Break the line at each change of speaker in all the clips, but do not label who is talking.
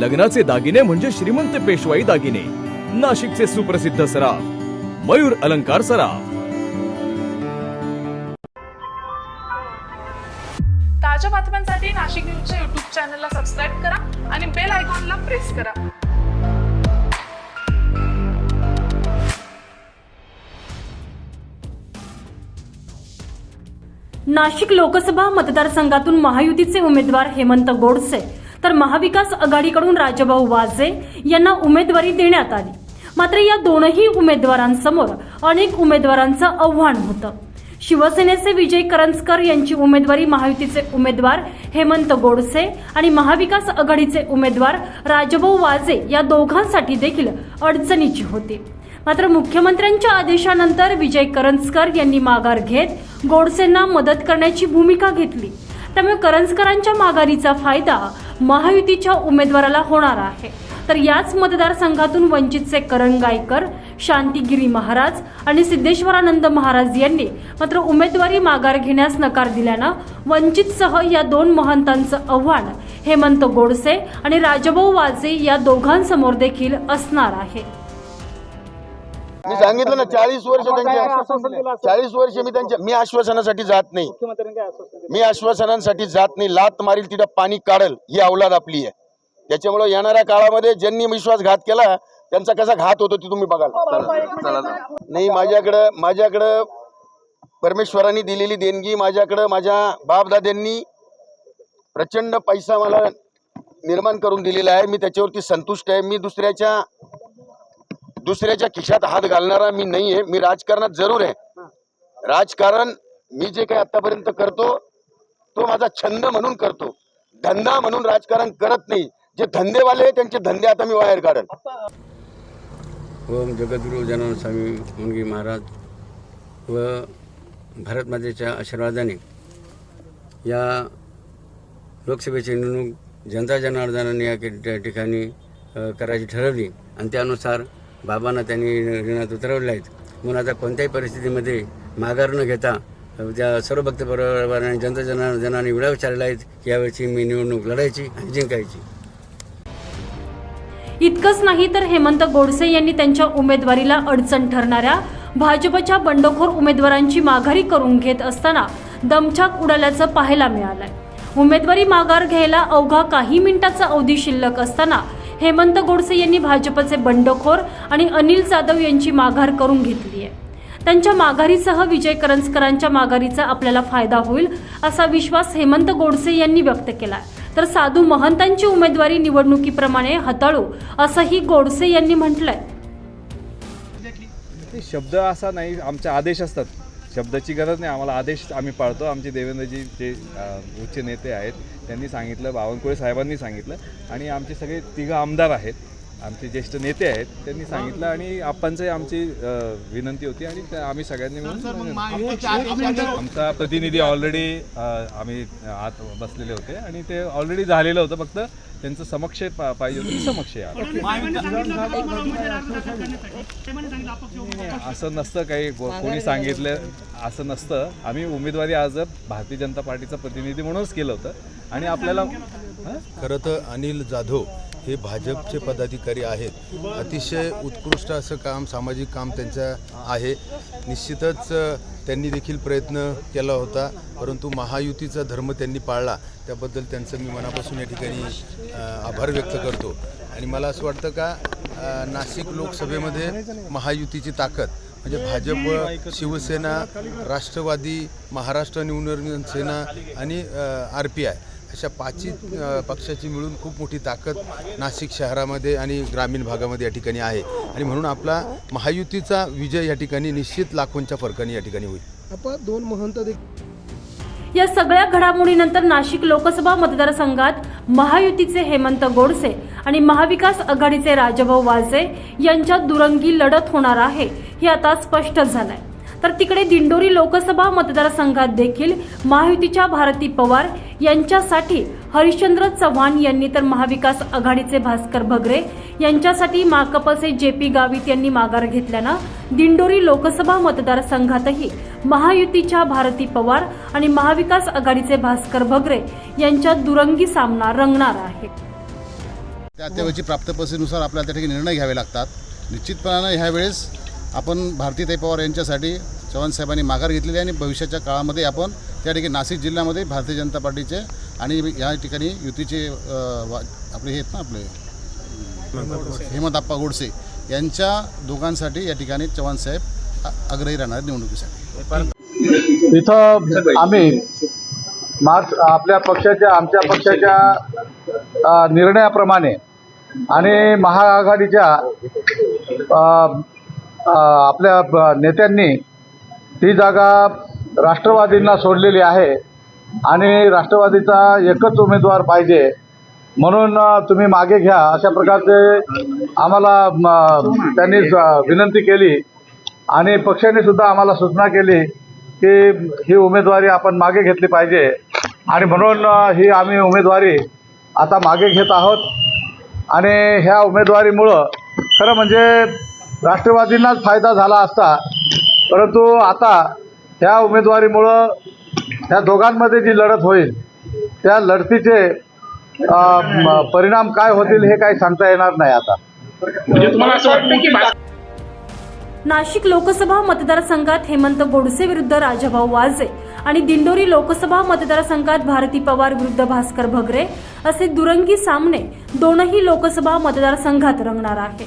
लग्नाचे दागिने म्हणजे श्रीमंत पेशवाई दागिने. नाशिकचे सुप्रसिद्ध सराफ मयूर अलंकार सराफ.
ताज्या बातम्यांसाठी नाशिक न्यूजच्या युट्यूब चॅनलला सबस्क्राईब करा आणि बेल आयकॉनला प्रेस करा.
नाशिक लोकसभा मतदारसंघातून महायुतीचे उमेदवार हेमंत गोडसे. तर महाविकास आघाडीकडून राजभाऊ वाजे यांना उमेदवारी देण्यात आली. मात्र या दोनही उमेदवारांसमोर अनेक उमेदवारांचं आव्हान होतं. शिवसेनेचे विजय करंजकर यांची उमेदवारी महायुतीचे उमेदवार हेमंत गोडसे आणि महाविकास आघाडीचे उमेदवार राजभाऊ वाजे या दोघांसाठी देखील अडचणीची होती. मात्र मुख्यमंत्र्यांच्या आदेशानंतर विजय करंजकर यांनी माघार घेत गोडसेंना मदत करण्याची भूमिका घेतली. त्यामुळे करंजकरांच्या माघारीचा फायदा महायुतीच्या उमेदवाराला होणार आहे. तर याच मतदारसंघातून वंचितचे करण गायकर शांतिगिरी महाराज आणि सिद्धेश्वरानंद महाराज यांनी मात्र उमेदवारी माघार घेण्यास नकार दिल्यानं वंचितसह या दोन महंतांचं आव्हान हेमंत गोडसे आणि राजभाऊ वाजे या दोघांसमोर देखील असणार आहे.
मी सांगितलं ना चाळीस वर्ष त्यांच्या चाळीस वर्ष मी त्यांच्या मी आश्वासनासाठी जात नाही. मी आश्वासनांसाठी जात नाही. लात मारील तिथं पाणी काढल ही अवलाद आपली आहे. त्याच्यामुळे येणाऱ्या काळामध्ये ज्यांनी विश्वासघात केला त्यांचा कसा घात होतो ते तुम्ही बघाल. नाही माझ्याकडं माझ्याकडं परमेश्वरांनी दिलेली देणगी माझ्याकडं माझ्या बापदाद्यांनी प्रचंड पैसा मला निर्माण करून दिलेला आहे. मी त्याच्यावरती संतुष्ट आहे. मी दुसऱ्याच्या दुसऱ्याच्या खिशात हात घालणारा मी नाही आहे मी राजकारणात जरूर आहे. राजकारण मी जे काही आतापर्यंत करतो तो माझा छंद म्हणून करतो. धंदा म्हणून राजकारण करत नाही. जे धंदेवाले आहे, त्यांचे धंदे आता मी बाहेर काढेल
व जगद्गुरू जनार्दन स्वामी मुनगी महाराज व भारतमातेच्या आशीर्वादाने या लोकसभेची निवडणूक जनता जनार्दनाने या ठिकाणी करायची ठरवली. आणि त्यानुसार बाबांना त्यांनी रिणात उतरवले आहेत. म्हणून आता कोणत्याही परिस्थितीमध्ये माघार न घेता त्या सर्व भक्त परिवाराने जनता जनाने विडा विचारला आहेत की यावेळची मी निवडणूक लढायची आणि जिंकायची.
इतकंच नाही तर हेमंत गोडसे यांनी त्यांच्या उमेदवारीला अडचण ठरणाऱ्या भाजपच्या बंडखोर उमेदवारांची माघारी करून घेत असताना दमछाक उडाल्याचं पाहायला मिळालंय. उमेदवारी माघार घ्यायला अवघा काही मिनिटाचा अवधी शिल्लक असताना हेमंत गोडसे यांनी भाजपचे बंडखोर आणि अनिल जाधव यांची माघार करून घेतली आहे. त्यांच्या माघारीसह विजय करंजकरांच्या माघारीचा आपल्याला फायदा होईल असा विश्वास हेमंत गोडसे यांनी व्यक्त केला तर साधू महंतांची उमेदवारी निवडणुकीप्रमाणे हाताळू असंही गोडसे यांनी म्हटलंय.
शब्द असा नाही आमचे आदेश असतात. शब्दाची गरज नाही आम्हाला आदेश आम्ही पाळतो. आमचे देवेंद्रजी जे उच्च नेते आहेत त्यांनी सांगितलं बावनकुळे साहेबांनी सांगितलं आणि आमचे सगळे तिघं आमदार आहेत. आमचे ज्येष्ठ नेते आहेत त्यांनी सांगितलं आणि आपणची आमची विनंती होती आणि त्या आम्ही सगळ्यांनी मिळून आमचा प्रतिनिधी ऑलरेडी आम्ही आत बसलेले होते आणि ते ऑलरेडी झालेलं होतं फक्त त्यांचं समक्ष पा- पाहिजे होतं समक्ष असं नसतं काही कोणी सांगितलं असं नसतं. आम्ही उमेदवारी अर्ज भारतीय जनता पार्टीचा प्रतिनिधी म्हणूनच केलं होतं. आणि आपल्याला?
खरं तर अनिल जाधव हे भाजपचे पदाधिकारी आहेत. अतिशय उत्कृष्ट असं काम सामाजिक काम त्यांचं आहे. निश्चितच त्यांनी देखील प्रयत्न केला होता परंतु महायुतीचा धर्म त्यांनी पाळला. त्याबद्दल त्यांचं मी मनापासून या ठिकाणी आभार व्यक्त करतो. आणि मला असं वाटतं का नाशिक लोकसभेमध्ये महायुतीची ताकद म्हणजे भाजप शिवसेना राष्ट्रवादी महाराष्ट्र नवनिर्माण सेना आणि आर पी आय अशा पाचही पक्षाची मिळून खूप मोठी ताकद नाशिक शहरामध्ये आणि ग्रामीण भागामध्ये या ठिकाणी आहे. आणि म्हणून आपला महायुतीचा विजय या ठिकाणी निश्चित लाखोंच्या फरकाने या ठिकाणी होईल.
या सगळ्या घडामोडीनंतर नाशिक लोकसभा मतदारसंघात महायुतीचे हेमंत गोडसे आणि महाविकास आघाडीचे राजाभाऊ वाजे यांच्यात दुरंगी लढत होणार आहे हे आता स्पष्ट झालंय. तर तिकडे दिंडोरी लोकसभा मतदारसंघात देखील महायुतीच्या भारती पवार यांच्यासाठी हरिश्चंद्र चव्हाण यांनी तर महाविकास आघाडीचे भास्कर भगरे यांच्यासाठी माकपचे जे पी गावित यांनी माघार घेतल्यानं दिंडोरी लोकसभा मतदारसंघातही महायुतीच्या भारती पवार आणि महाविकास आघाडीचे भास्कर भगरे यांच्यात दुरंगी सामना रंगणार आहे.
त्या त्यावेळची प्राप्त आपल्याला त्या ठिकाणी निर्णय घ्यावे लागतात. निश्चितपणानं ह्यावेळेस आपण भारतीताई पवार यांच्यासाठी चव्हाण साहेबांनी माघार घेतलेली आहे आणि भविष्याच्या काळामध्ये आपण त्या ठिकाणी नाशिक जिल्ह्यामध्ये भारतीय जनता पार्टीचे आणि या ठिकाणी युतीचे आपले हे आहेत ना आपले हेमंत आप्पा गोडसे यांच्या दोघांसाठी या ठिकाणी चव्हाण साहेब आग्रही राहणार निवडणुकीसाठी.
इथं आम्ही मार्च आपल्या पक्षाच्या आमच्या पक्षाच्या निर्णयाप्रमाणे आणि महाआघाडीच्या आपल्या नेत्यांनी ती जागा राष्ट्रवादींना सोडलेली आहे आणि राष्ट्रवादीचा एकच उमेदवार पाहिजे म्हणून तुम्ही मागे घ्या अशा प्रकारचे आम्हाला त्यांनी विनंती केली आणि पक्षाने सुद्धा आम्हाला सूचना केली की ही उमेदवारी आपण मागे घेतली पाहिजे आणि म्हणून ही आम्ही उमेदवारी आता मागे घेत आहोत आणि ह्या उमेदवारीमुळं खरं म्हणजे राष्ट्रवादींनाच फायदा झाला असता परंतु आता ह्या उमेदवारीमुळं ह्या दोघांमध्ये जी लढत होईल त्या लढतीचे परिणाम काय होतील हे काही सांगता येणार नाही आता.
नाशिक लोकसभा मतदारसंघात हेमंत गोडसे विरुद्ध राजाभाऊ वाजे आणि दिंडोरी लोकसभा मतदारसंघात भारती पवार विरुद्ध भास्कर भगरे असे दुरंगी सामने दोनही लोकसभा मतदारसंघात रंगणार आहे.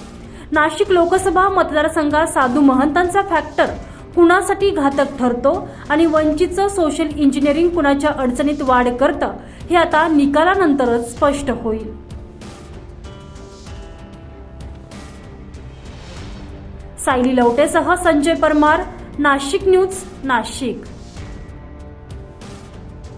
नाशिक लोकसभा मतदारसंघात साधू महंतांचा फॅक्टर कुणासाठी घातक ठरतो आणि वंचितचं सोशल इंजिनिअरिंग कुणाच्या अडचणीत वाढ करतं हे आता निकालानंतरच स्पष्ट होईल. सायली लवटेसह संजय परमार नाशिक न्यूज नाशिक.